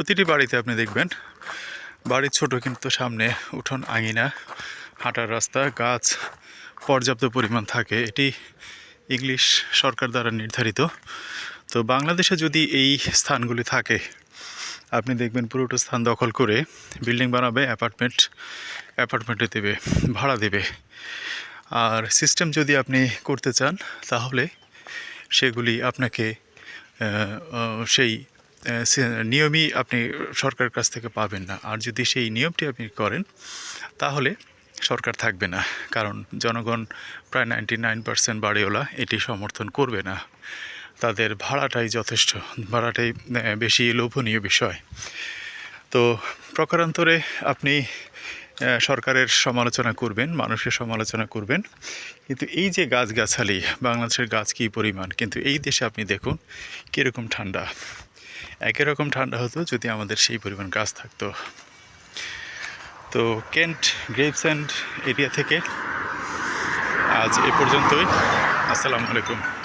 প্রতিটি বাড়িতে আপনি দেখবেন, বাড়ির ছোট কিন্তু সামনে উঠোন আঙিনা, হাঁটার রাস্তা, গাছ, পর্যাপ্ত পরিমাণ থাকে। এটি ইংলিশ সরকার দ্বারা নির্ধারিত। তো বাংলাদেশে যদি এই স্থানগুলি থাকে, আপনি দেখবেন পুরোটা স্থান দখল করে বিল্ডিং বানাবে, অ্যাপার্টমেন্ট, অ্যাপার্টমেন্টে দেবে, ভাড়া দেবে। আর সিস্টেম যদি আপনি করতে চান, তাহলে সেগুলি আপনাকে সেই নিয়মই আপনি সরকারের কাছ থেকে পাবেন না। আর যদি সেই নিয়মটি আপনি করেন, তাহলে সরকার থাকবে না। কারণ জনগণ প্রায় নাইনটি নাইন পার্সেন্ট বাড়িওয়ালা এটি সমর্থন করবে না। তাদের ভাড়াটাই যথেষ্ট, ভাড়াটাই বেশি লোভনীয় বিষয়। তো প্রকারান্তরে আপনি সরকারের সমালোচনা করবেন, মানুষের সমালোচনা করবেন। কিন্তু এই যে গাছগাছালি, বাংলাদেশের গাছ কী পরিমাণ? কিন্তু এই দেশে আপনি দেখুন, কীরকম ঠান্ডা। একই রকম ঠান্ডা হতো যদি আমাদের সেই পরিমাণ গাছ থাকতো। তো কেন্ট গ্রেভস অ্যান্ড এরিয়া থেকে আজ এ পর্যন্তই। আসসালামু আলাইকুম।